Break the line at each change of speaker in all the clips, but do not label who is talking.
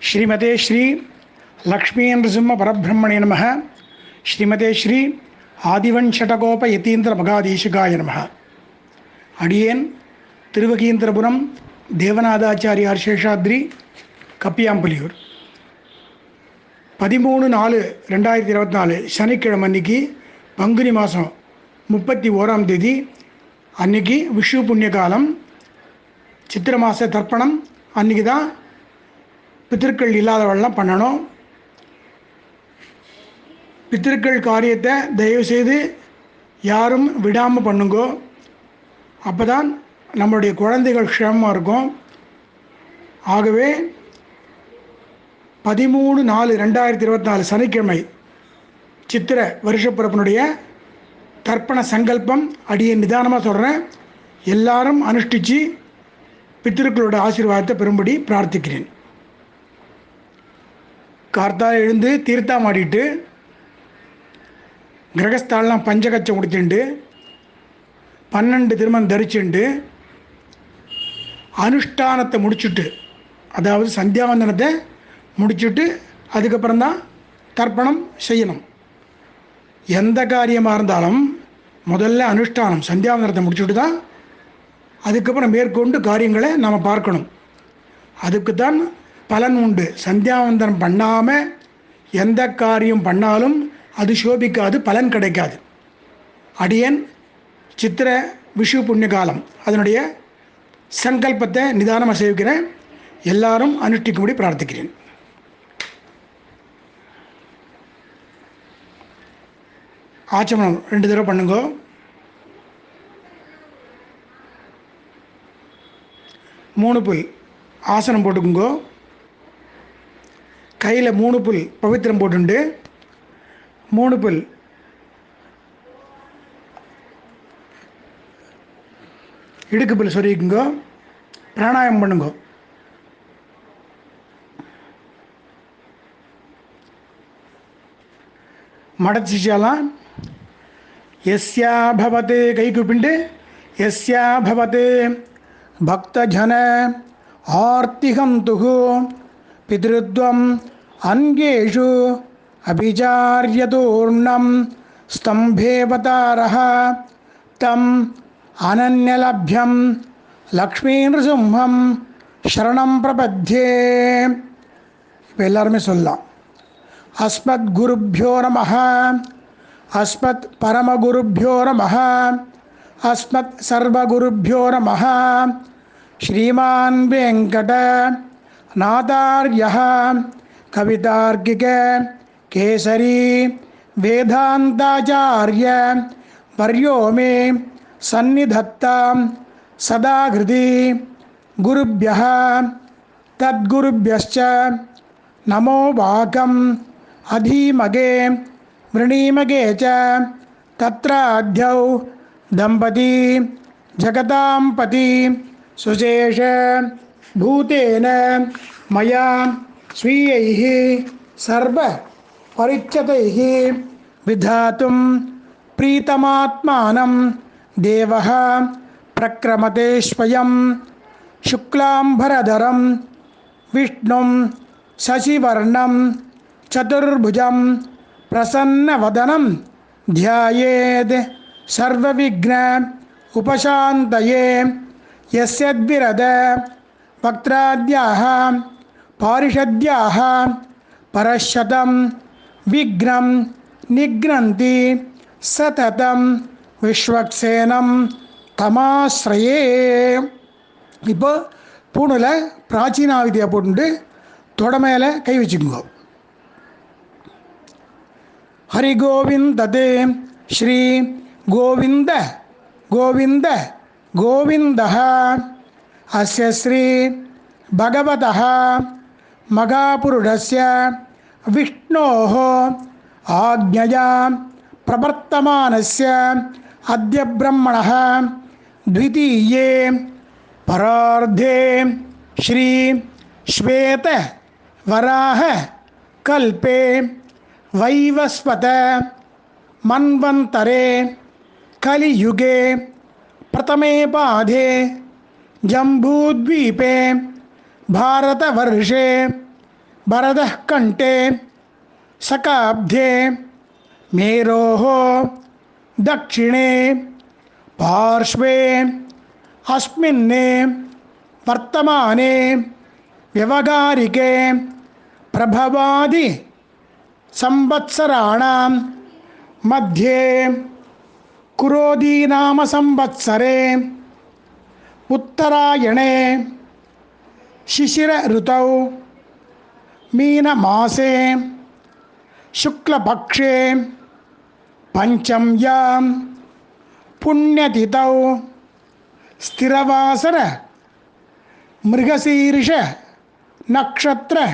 ஸ்ரீமதே ஸ்ரீ லக்ஷ்மீ நரசிம்ம பரபிரம்மணே நம. ஸ்ரீமதே ஸ்ரீ ஆதிவன்ஷடகோப யதீந்திர மகாதீஷிகாய நம. அடியேன் திருவகீந்திரபுரம் தேவநாதாச்சாரியார் சேஷாத்ரி கப்பியாம்பலியூர். பதிமூணு நாலு ரெண்டாயிரத்தி இருபத்தி நாலு சனிக்கிழமை அன்னைக்கு பங்குனி மாதம் முப்பத்தி ஓராம் தேதி அன்னைக்கு விஷு புண்ணிய காலம் சித்திர மாத தர்ப்பணம் அன்றைக்கி தான் பித்திருக்கள் இல்லாதவெல்லாம் பண்ணணும். பித்திருக்கள் காரியத்தை தயவுசெய்து யாரும் விடாமல் பண்ணுங்கோ. அப்போ தான் நம்மளுடைய குழந்தைகள் க்ஷேமமாக இருக்கும். ஆகவே பதிமூணு நாலு ரெண்டாயிரத்தி இருபத்தி நாலு சனிக்கிழமை சித்திர வருஷப்பிறப்பினுடைய தர்ப்பண சங்கல்பம் அடியை நிதானமாக சொல்கிறேன் எல்லாரும் அனுஷ்டித்து பித்திருக்களோட ஆசீர்வாதத்தை பெறும்படி பிரார்த்திக்கிறேன். கார்த்தா எழுந்து தீர்த்தம் ஆடிட்டு கிரகஸ்தாலாம் பஞ்சகச்சம் உடுத்திண்டு பன்னெண்டு திருமணம் தரிச்சுண்டு அனுஷ்டானத்தை முடிச்சுட்டு அதாவது சந்தியாவந்தனத்தை முடிச்சுட்டு அதுக்கப்புறம் தான் தர்ப்பணம் செய்யணும். எந்த காரியமாக இருந்தாலும் முதல்ல அனுஷ்டானம் சந்தியாவந்தனத்தை முடிச்சுட்டு தான் அதுக்கப்புறம் மேற்கொண்டு காரியங்களை நம்ம பார்க்கணும். அதுக்கு தான் பலன் உண்டு சந்தியாவந்தனம் பண்ணாமல் எந்த காரியம் பண்ணாலும் அது சோபிக்காது பலன் கிடைக்காது. அடியன் சித்திர விஷு புண்ணிய காலம் அதனுடைய சங்கல்பத்தை நிதானமாக சேவிக்கிறேன் எல்லாரும் அனுஷ்டிக்கும்படி பிரார்த்திக்கிறேன். ஆச்சமனம் ரெண்டு தடவை பண்ணுங்க. மூணு புல். ஆசனம் போட்டுக்குங்கோ. கையில் மூணு புல் பவித்திரம் போட்டுண்டு. மூணு புல். இடுக்கு புல் சொருகிக்குங்கோ பிராணாயம் பண்ணுங்க. மடச்சிச்சாலாம் எஸ்யா பவத்து கை கூப்பிண்டு எஸ்யா பவத்து பக்தஜன ஆர்த்திகம் துகு. பிதிருத்வம் அங்கேஷு அபிச்சாரியதூர்ணம் ஸ்தம்பேவதாரः தம் அனன்யலப்யம் லக்ஷ்மீநృசிம்ஹம் சரணம் பிரபத்யே இப்போ எல்லாருமே சொல்லலாம் அஸ்மத் குருப்பியோ நம அஸ்மத் பரமகுருப்பியோ நம அஸ்மத் சர்வகுருப்பியோ நம ஸ்ரீமான் வெங்கட நாதார்ய कवितार्किके केसरी वेदांताचार्य वर्यो मे सन्निधत्ता सदा हृदय गुरुभ्य तद्गुभ्य नमो वाकम् अधीमगे वृणीमगे च दंपती दम्पती पति सुशेष भूतेन मया स्वीयैः सर्वपरिच्यतैः विधातुं प्रीतमात्मानं देवः प्रक्रमते स्वयं विष्णुं शशिवर्णं चतुर्भुजं प्रसन्नवदनं ध्यायेद् सर्वविघ्न उपशान्तये यस्यद्विरद वक्त्राद्याः பாரிஷத்யாக பரஷதம் விக்னம் நிக்னந்தி சததம் விஸ்வக்சேனம் தமாஸ்ரயே இப்போ பூணில் பிராச்சீனாவிதியை போட்டு தொட மேலே கை வச்சுக்கோங்க. ஹரி கோவிந்தது ஸ்ரீ கோவிந்த கோவிந்த கோவிந்தக அஸ்ய ஸ்ரீ பகவதா मगापुरुषस्य विष्णोः आज्ञया प्रवर्तमानस्य अद्य ब्रह्मणः द्वितीये परार्धे श्री श्वेत वराह कल्पे वैवस्वत मन्वन्तरे कलियुगे प्रथमे पाधे जम्बूद्वीपे भारतवर्षे, भरतः कण्ठे, सकाब्धे, मेरोः दक्षिणे, पार्श्वे अस्मिन् वर्तमाने, व्यवहारिके, प्रभवादि संवत्सराणां मध्ये, कुरोदीनामसंवत्सरे, उत्तरायणे शिशिरऋतौ मीनमासे शुक्लपक्षे पञ्चम्यां पुण्यतिथौ स्थिरवासर मृगशीर्ष नक्षत्र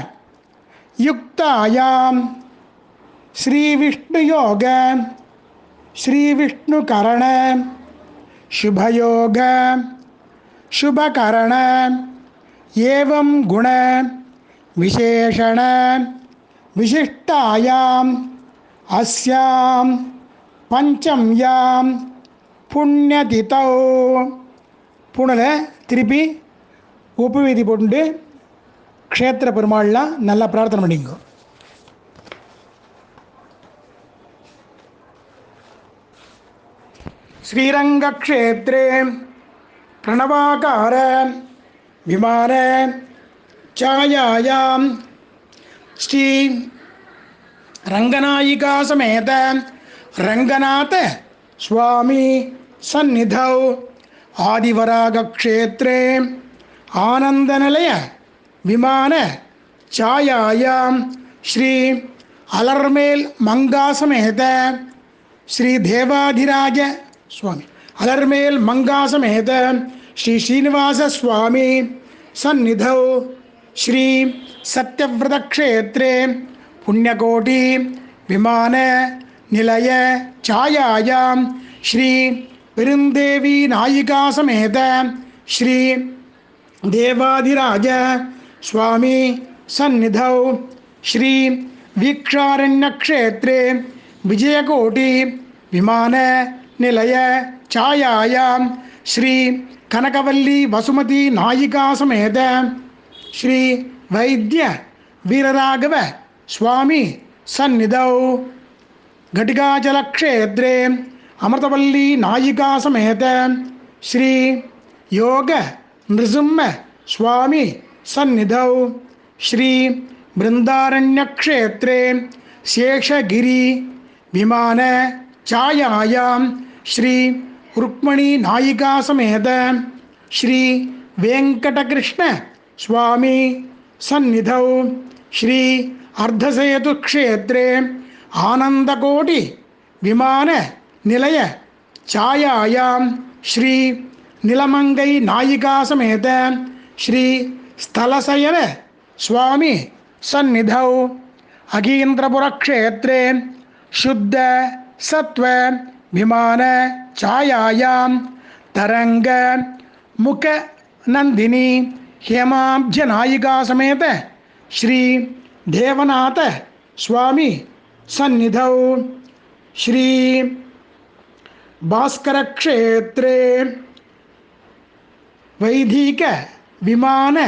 युक्तायां श्रीविष्णुयोग श्रीविष्णुकरण शुभयोग शुभकरण ஏவம் குண விசேஷண விசிஷ்டாயாம் அஸ்யாம் பஞ்சம்யாம் புண்ணியதிதோ. பூனலை திருப்பி உப்பு வீதி போட்டு க்ஷேத்திர பெருமாள்லாம் நல்லா பிரார்த்தனை பண்ணிங்க ஸ்ரீரங்கக்ஷேத்திரே பிரணவாகார विमाने छायायां श्री रंगनायिका समेत रंगनाथ स्वामी सन्निधौ। आदिवराग क्षेत्रे आनंदनिलय विमान छायायां श्री अलर्मेल मंगा समेत। श्री देवाधिराज स्वामी। अलर्मेल मंगा समेत। श्री श्रीनिवास स्वामी सन्निधौ श्री सत्यव्रतक्षेत्रे पुण्यकोटि विमान निलय छायायां श्री पेरुन्देवी नायिका समेत श्री देवाधिराज स्वामी सन्निधौ श्री वीक्षारण्यक्षेत्रे विजयकोटि विमान निलय छायायां श्री கனகவல்லி வசுமதி நாயிகா சமேத ஸ்ரீ வைத்திய வீரராகவ சுவாமி சந்நிதௌ. கட்டிகாஜலக்ஷேத்ரே அமிர்தவல்லி நாயிகா சமேத ஸ்ரீ யோக நிருசிம்ம சுவாமி சந்நிதௌ ஸ்ரீ பிருந்தாரண்யக்ஷேத்ரே சேஷகிரி விமான சாயாயாம் ஸ்ரீ रुक्मणी नायिका समेत श्री वेङ्कटकृष्ण स्वामी सन्निधौ श्री अर्धसेतुक्षेत्रे आनन्दकोटि विमान निलय छायायां श्री निलमङ्गै नायिका समेत श्री स्थलशयन स्वामी सन्निधौ अगीन्द्रपुरक्षेत्रे शुद्ध सत्व विमान छायायां तरङ्ग मुख नन्दिनी हेमाब्जनायिका समेत श्री देवनाथ स्वामी सन्निधौ श्री भास्करक्षेत्रे वैदिक विमान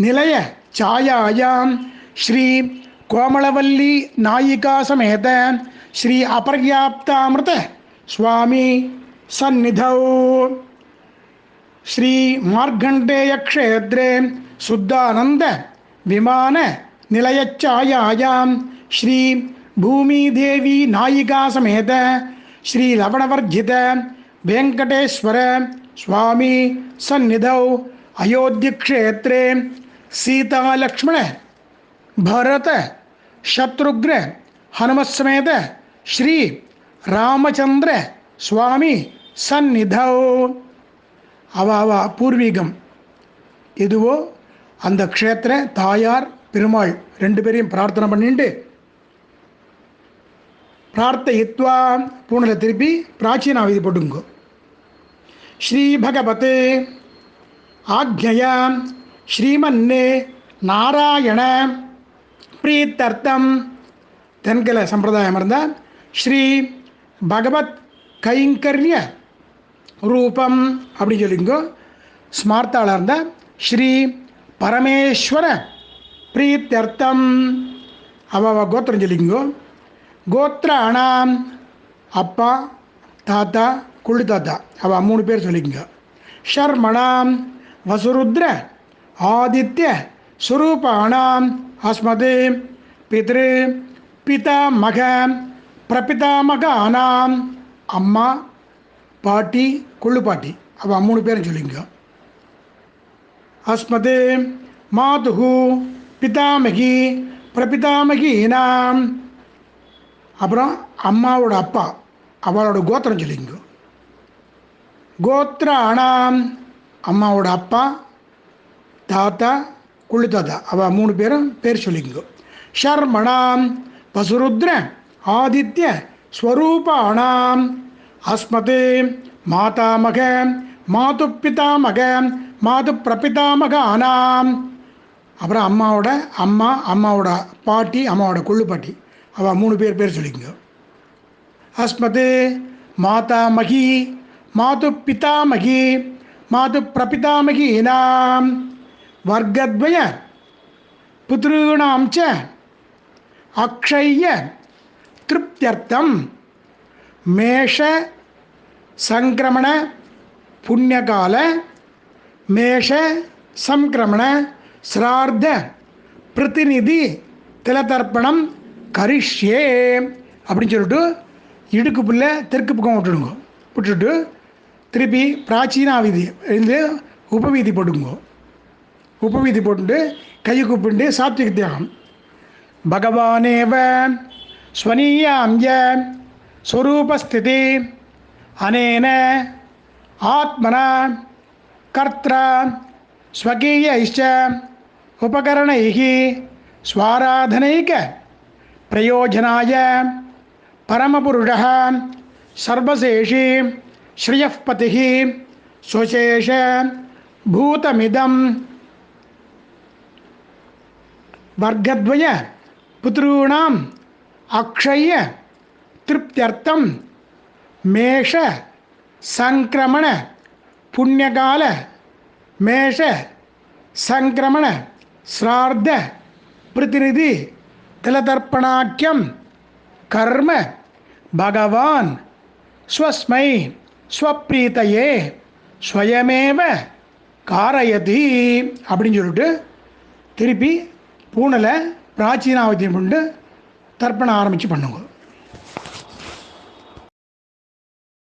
निलय छायायां श्री कोमलवल्ली नायिका समेत श्री अपर्याप्तामृत स्वामी सन्निधौ। श्रीमार्कण्डेयक्षेत्रे शुद्धानन्दविमाननिलयच्छायायां श्रीभूमिदेवी नायिकासमेत श्रीलवणवर्जित वेङ्कटेश्वर स्वामी सन्निधौ। अयोध्यक्षेत्रे सीतालक्ष्मण, भरत, शत्रुघ्न हनुमत्समेत श्री ராமச்சந்திர சுவாமி சந்நிதோ. அவ அவ பூர்வீகம். எதுவோ அந்த க்ஷேத்திர தாயார் பெருமாள் ரெண்டு பேரையும் பிரார்த்தனை பண்ணிட்டு பிரார்த்தயித்வா பூணில் திருப்பி பிராச்சீன விதி போட்டுங்கோ. ஸ்ரீ பகவத் ஆக்ஞயா ஸ்ரீமன்னே நாராயண பிரீத்தர்த்தம். தென்கல சம்பிரதாயம் இருந்தால் ஸ்ரீ பகவத் கைங்கரிய ரூபம் அப்படின்னு சொல்லிங்கோ. ஸ்மார்த்தாளாக இருந்த ஸ்ரீ பரமேஸ்வர பிரீத்தர்த்தம் அவ கோத்திரம் சொல்லிங்கோ. சொல்லிக்கோ கோத்திராணாம் அப்பா தாத்தா குள்ளு தாத்தா. அவ மூணு பேர் சொல்லிக்கங்க ஷர்மணாம் வசுருத்ர ஆதித்ய சுரூபாணாம் அஸ்மது. பித்ரு பிரபிதாமக ஆனாம் அம்மா பாட்டி கொள்ளு பாட்டி அவ மூணு பேரும் சொல்லிங்க. அஸ்மது மாதுகு பிதாமகி பிரபிதாமகீனாம். அப்புறம் அம்மாவோட அப்பா அவளோட கோத்திரம் சொல்லிங்க. கோத்திராணாம் அம்மாவோட அப்பா தாத்தா குள்ளு தாத்தா. அவ மூணு பேரும் பேர் சொல்லிங்க. ஷர்மணாம் பசுருத்ரன் ஆதித்ய ஸ்வரூபாணாம் அஸ்மது மாதாமக மாது பிதாமக மாது பிரபிதாமக ஆனாம் அப்புறம் அம்மாவோட அம்மா அம்மாவோட பாட்டி அம்மாவோட கொள்ளு பாட்டி. அவள் மூணு பேர் பேர் சொல்லிக்கங்க. அஸ்மது மாதாமகி மாது பிதாமகி மாது பிரபிதாமகி பிரபிதாமகீனாம் வர்க்கத்வய புத்ருணாம் ச அக்ஷய்ய திருப்தியர்த்தம் மேஷ சங்கிரமண புண்ணியகால மேஷ சங்கிரமண சிரார்த்த பிரதிநிதி திலதர்ப்பணம் கரிஷ்யே அப்படின்னு சொல்லிட்டு இடுக்கு புல்ல தெற்கு பக்கம் விட்டுடுங்க. விட்டுட்டு திருப்பி பிராச்சீனா வீதி இருந்து உபவீதி போட்டுங்க. உபவீதி போட்டுட்டு கை கூப்பிட்டு சாத்விக தியாகம். பகவானேவ स्वनीय अंज स्वरूपस्थिति। अनेन आत्मना कर्त स्वकीयैश्च उपकरण स्वाराधनक प्रयोजनाय परमपुरुषः सर्वशेषी स्वशेष भूतमिदं वर्गद्वय पुतॄणां அக்ஷய திருப்தியர்த்தம் மேஷ சங்கிரமண புண்ணியகால மேஷ சங்கிரமண சிரார்த்த பிரதிநிதி திலதர்ப்பணாக்கியம் கர்ம பகவான் ஸ்வஸ்மை ஸ்வப்ரீத்தையே ஸ்வயமேவ காரயதி அப்படின்னு சொல்லிட்டு திருப்பி பூனலை பிராச்சீனாவத்தியம் கொண்டு தர்ப்பணம் ஆரம்பித்து பண்ணுங்க.